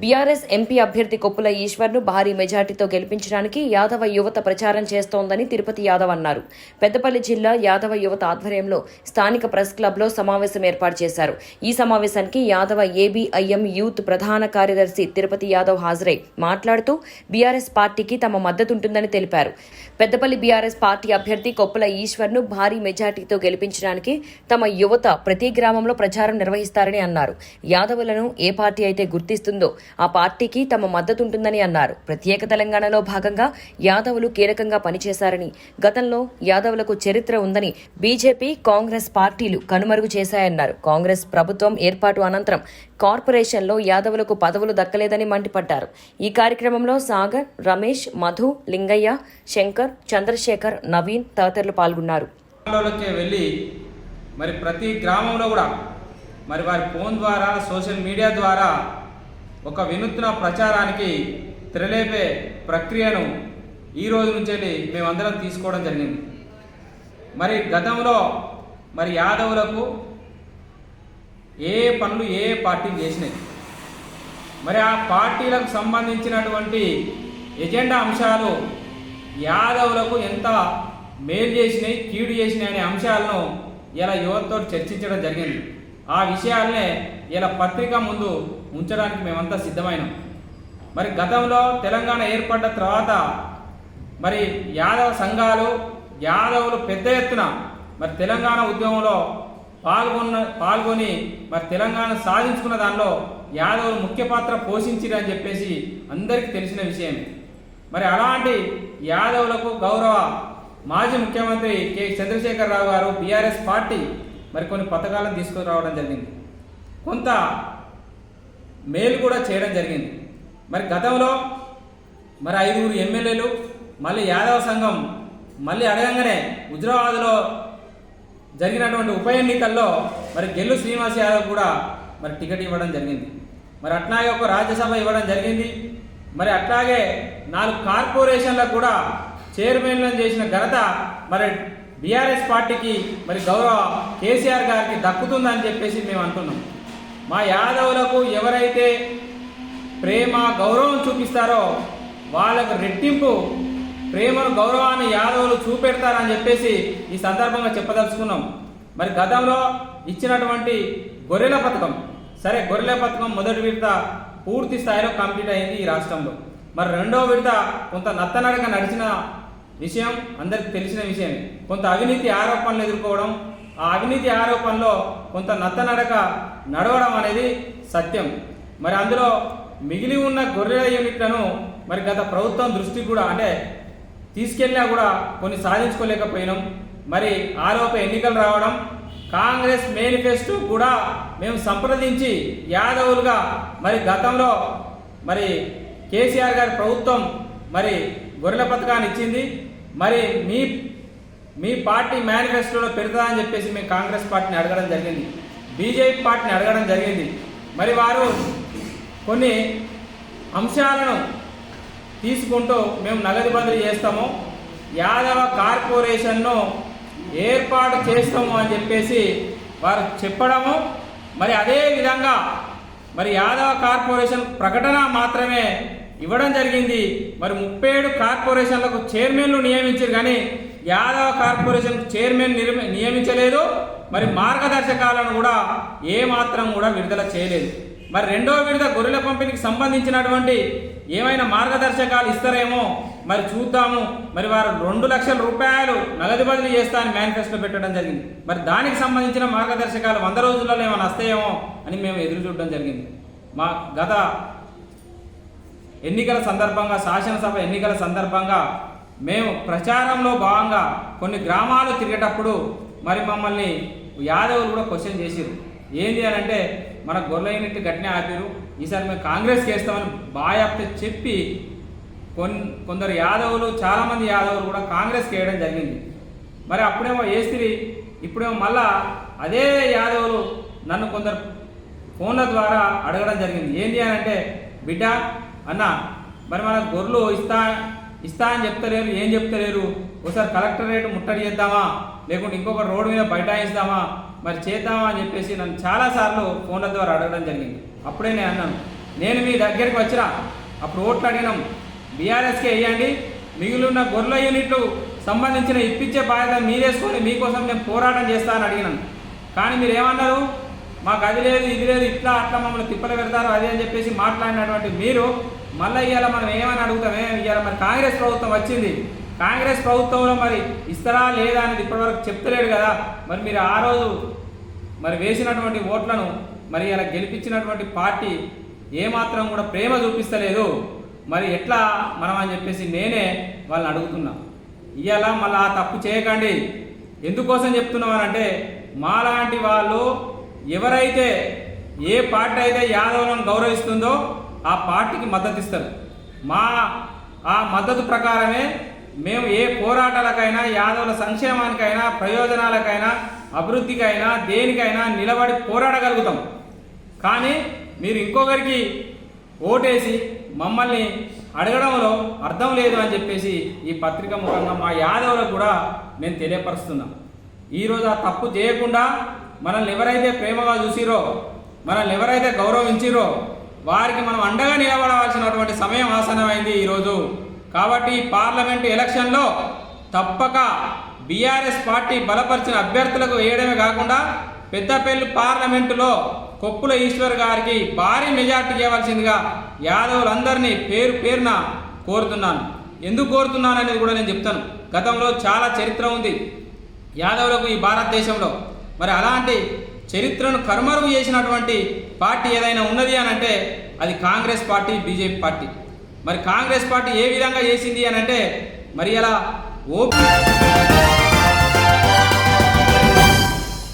BRS MP అభ్యర్థి కొప్పుల ఈశ్వర్ను భారీ మెజార్టీతో గెలిపించడానికి యాదవ యువత ప్రచారం చేస్తోందని తిరుపతి యాదవ్ అన్నారు. పెద్దపల్లి జిల్లా యాదవ యువత ఆధ్వర్యంలో స్థానిక ప్రెస్ క్లబ్లో సమావేశం ఏర్పాటు చేశారు. ఈ సమావేశానికి యాదవ ఏబీఐఎం యూత్ ప్రధాన కార్యదర్శి తిరుపతి యాదవ్ హాజరై మాట్లాడుతూ బీఆర్ఎస్ పార్టీకి తమ మద్దతుంటుందని తెలిపారు. పెద్దపల్లి బీఆర్ఎస్ పార్టీ అభ్యర్థి కొప్పుల ఈశ్వర్ను భారీ మెజార్టీతో గెలిపించడానికి తమ యువత ప్రతి గ్రామంలో ప్రచారం నిర్వహిస్తారని అన్నారు. యాదవులను ఏ పార్టీ అయితే గుర్తిస్తుందో ఆ పార్టీకి తమ మద్దతుంటుందని అన్నారు. ప్రత్యేక తెలంగాణలో భాగంగా యాదవులు కీలకంగా పనిచేశారని గతంలో యాదవులకు చరిత్ర ఉందని బీజేపీ కాంగ్రెస్ పార్టీలు కనుమరుగు చేశాయన్నారు. కాంగ్రెస్ ప్రభుత్వం ఏర్పాటు అనంతరం కార్పొరేషన్లో యాదవులకు పదవులు దక్కలేదని మండిపడ్డారు. ఈ కార్యక్రమంలో సాగర్ రమేష్ మధు లింగయ్య శంకర్ చంద్రశేఖర్ నవీన్ తదితరులు పాల్గొన్నారు. వెళ్ళి మరి ప్రతి గ్రామంలో కూడా మరి వారి ఫోన్ ద్వారా సోషల్ మీడియా ద్వారా ఒక వినూత్న ప్రచారానికి తెరలేపే ప్రక్రియను ఈ రోజు నుంచి మేమందరం తీసుకోవడం జరిగింది. మరి గతంలో మరి యాదవులకు ఏ పనులు ఏ పార్టీలు చేసినాయి? మరి ఆ పార్టీలకు సంబంధించినటువంటి ఎజెండా అంశాలు యాదవులకు ఎంత మేలు చేసినాయి కీడు చేసినాయి అనే అంశాలను ఇలా యువతతో చర్చించడం జరిగింది. ఆ విషయాలనే ఇలా పత్రిక ముందు ఉంచడానికి మేమంతా సిద్ధమైనాం. మరి గతంలో తెలంగాణ ఏర్పడ్డ తర్వాత మరి యాదవ సంఘాలు యాదవులు పెద్ద ఎత్తున మరి తెలంగాణ ఉద్యమంలో పాల్గొన్న పాల్గొని మరి తెలంగాణ సాధించుకున్న దానిలో యాదవులు ముఖ్య పాత్ర పోషించిరని చెప్పేసి అందరికీ తెలిసిన విషయం మరి అలాంటి యాదవులకు గౌరవ మాజీ ముఖ్యమంత్రి కె. చంద్రశేఖరరావు గారు బీఆర్ఎస్ పార్టీ మరి కొన్ని పథకాలను తీసుకురావడం జరిగింది. కొంత మేలు కూడా చేయడం జరిగింది. మరి గతంలో మరి ఐదుగురు ఎమ్మెల్యేలు మళ్ళీ యాదవ సంఘం మళ్ళీ అడగంగానే హుజరాబాద్లో జరిగినటువంటి ఉప ఎన్నికల్లో మరి గెల్లు శ్రీనివాస్ యాదవ్ కూడా మరి టికెట్ ఇవ్వడం జరిగింది. మరి అట్లాగే ఒక రాజ్యసభ ఇవ్వడం జరిగింది. మరి అట్లాగే నాలుగు కార్పొరేషన్లకు కూడా చైర్మన్లను చేసిన ఘనత మరి బీఆర్ఎస్ పార్టీకి మరి గౌరవ కేసీఆర్ గారికి దక్కుతుందని చెప్పేసి మేము అంటున్నాం. మా యాదవులకు ఎవరైతే ప్రేమ గౌరవం చూపిస్తారో వాళ్ళకు రెట్టింపు ప్రేమను గౌరవాన్ని యాదవులు చూపెడతారని చెప్పేసి ఈ సందర్భంగా చెప్పదలుచుకున్నాం. మరి గతంలో ఇచ్చినటువంటి గొర్రెల పథకం సరే గొర్రెల పథకం మొదటి విడత పూర్తి స్థాయిలో కంప్లీట్ అయింది ఈ రాష్ట్రంలో. మరి రెండో విడత కొంత నత్తనడక నడిచిన విషయం అందరికి తెలిసిన విషయమే. కొంత అవినీతి ఆరోపణలు ఎదుర్కోవడం ఆ అవినీతి ఆరోపణలో కొంత నత్తనడక నడవడం అనేది సత్యం. మరి అందులో మిగిలి ఉన్న గొర్రెల యూనిట్లను మరి గత ప్రభుత్వం దృష్టికి కూడా అంటే తీసుకెళ్ళినా కూడా కొన్ని సాధించుకోలేకపోయినాం. మరి ఆరోప ఎన్నికలు రావడం కాంగ్రెస్ మేనిఫెస్టో కూడా మేము సంప్రదించి యాదవులుగా మరి గతంలో మరి కేసీఆర్ గారి ప్రభుత్వం మరి గొర్రెల పథకాన్ని ఇచ్చింది. మరి మీ మీ పార్టీ మేనిఫెస్టోలో పెడతాదని చెప్పేసి మేము కాంగ్రెస్ పార్టీని అడగడం జరిగింది. బీజేపీ పార్టీని అడగడం జరిగింది. మరి వారు కొన్ని అంశాలను తీసుకుంటూ మేము నగదు బదిలీ చేస్తాము. యాదవ కార్పొరేషన్ను ఏర్పాటు చేస్తాము అని చెప్పేసి వారు చెప్పడము. మరి అదే విధంగా మరి యాదవ కార్పొరేషన్ ప్రకటన మాత్రమే ఇవ్వడం జరిగింది. మరి ముప్పై ఏడు కార్పొరేషన్లకు చైర్మన్లు నియమించారు కానీ యాదవ కార్పొరేషన్ చైర్మన్ నిర్మ- నియమించలేదు. మరి మార్గదర్శకాలను కూడా ఏమాత్రం కూడా విడుదల చేయలేదు. మరి రెండో విడత గొర్రెల పంపిణీకి సంబంధించినటువంటి ఏమైనా మార్గదర్శకాలు ఇస్తారేమో మరి చూద్దాము. మరి వారు రెండు లక్షల రూపాయలు నగదు బదిలీ చేస్తా అని మేనిఫెస్టో పెట్టడం జరిగింది. మరి దానికి సంబంధించిన మార్గదర్శకాలు వంద రోజులలో ఏమైనా వస్తాయేమో అని మేము ఎదురు చూడడం జరిగింది. మా గత ఎన్నికల సందర్భంగా శాసనసభ ఎన్నికల సందర్భంగా మేము ప్రచారంలో భాగంగా కొన్ని గ్రామాలు తిరిగేటప్పుడు మరి మమ్మల్ని యాదవులు కూడా క్వశ్చన్ చేసిరు ఏంది అని అంటే మన గొర్రెల యూనిట్ గట్టినే ఆపారు ఈసారి మేము కాంగ్రెస్కి వేస్తామని బాయాప్తే చెప్పి కొన్ని కొందరు యాదవులు చాలామంది యాదవులు కూడా కాంగ్రెస్కి వేయడం జరిగింది. మరి అప్పుడేమో వేస్తిరి ఇప్పుడేమో మళ్ళా అదే యాదవులు నన్ను కొందరు ఫోన్ల ద్వారా అడగడం జరిగింది. ఏంటి అని అంటే బిడ్డ అన్న మరి మన గొర్రెలు ఇస్తా ఇస్తా అని చెప్తలేరు ఏం చెప్తలేరు? ఒకసారి కలెక్టరేట్ ముట్టడి చేద్దామా? లేకుంటే ఇంకొక రోడ్డు మీద బైఠాయిస్తామా? మరి చేద్దామా అని చెప్పేసి నన్ను చాలాసార్లు ఫోన్ల ద్వారా అడగడం జరిగింది. అప్పుడే నేను అన్నాను నేను మీ దగ్గరికి వచ్చిన అప్పుడు ఓట్లు అడిగినాం. బీఆర్ఎస్కే వేయండి. మిగిలిన గొర్రెల యూనిట్లు సంబంధించిన ఇప్పించే బాధ్యత మీరేసుకొని మీకోసం నేను పోరాటం చేస్తానని అడిగినాను. కానీ మీరు ఏమన్నారు మాకు అది లేదు ఇది లేదు ఇట్లా అట్లా మమ్మల్ని తిప్పలు పెడతారు అది అని చెప్పేసి మాట్లాడినటువంటి మీరు మళ్ళీ ఇవాళ మనం ఏమని అడుగుతామే ఇవాళ మరి కాంగ్రెస్ ప్రభుత్వం వచ్చింది. కాంగ్రెస్ ప్రభుత్వంలో మరి ఇస్తారా లేదా అనేది ఇప్పటివరకు చెప్తలేడు కదా. మరి మీరు ఆ రోజు మరి వేసినటువంటి ఓట్లను మరి ఇలా గెలిపించినటువంటి పార్టీ ఏమాత్రం కూడా ప్రేమ చూపిస్తలేదు. మరి ఎట్లా మనం అని చెప్పేసి నేనే వాళ్ళని అడుగుతున్నా. ఇవాళ మళ్ళీ ఆ తప్పు చేయకండి. ఎందుకోసం చెప్తున్నామనంటే మాలాంటి వాళ్ళు ఎవరైతే ఏ పార్టీ అయితే యాదవులను గౌరవిస్తుందో ఆ పార్టీకి మద్దతు ఇస్తారు. మా ఆ మద్దతు ప్రకారమే మేము ఏ పోరాటాలకైనా యాదవుల సంక్షేమానికైనా ప్రయోజనాలకైనా అభివృద్ధికైనా దేనికైనా నిలబడి పోరాడగలుగుతాం. కానీ మీరు ఇంకొకరికి ఓటేసి మమ్మల్ని అడగడంలో అర్థం లేదు అని చెప్పేసి ఈ పత్రిక ముఖంగా మా యాదవులకు కూడా నేను తెలియపరుస్తున్నా. ఈరోజు ఆ తప్పు చేయకుండా మనల్ని ఎవరైతే ప్రేమగా చూసిరో మనల్ని ఎవరైతే గౌరవించిరో వారికి మనం అండగా నిలబడవలసినటువంటి సమయం ఆసనమైంది ఈరోజు. కాబట్టి పార్లమెంటు ఎలక్షన్లో తప్పక బీఆర్ఎస్ పార్టీ బలపరిచిన అభ్యర్థులకు వేయడమే కాకుండా పెద్దపల్లి పార్లమెంటులో కొప్పుల ఈశ్వర్ గారికి భారీ మెజార్టీ ఇవ్వవలసిందిగా యాదవులందరినీ పేరు పేరున కోరుతున్నాను. ఎందుకు కోరుతున్నాను అనేది కూడా నేను చెప్తాను. గతంలో చాలా చరిత్ర ఉంది యాదవులకు ఈ భారతదేశంలో. మరి అలాంటి చరిత్రను కర్మరుగు చేసినటువంటి పార్టీ ఏదైనా ఉన్నది అని అంటే అది కాంగ్రెస్ పార్టీ బీజేపీ పార్టీ. మరి కాంగ్రెస్ పార్టీ ఏ విధంగా చేసింది అని అంటే మరి అలా ఓపీ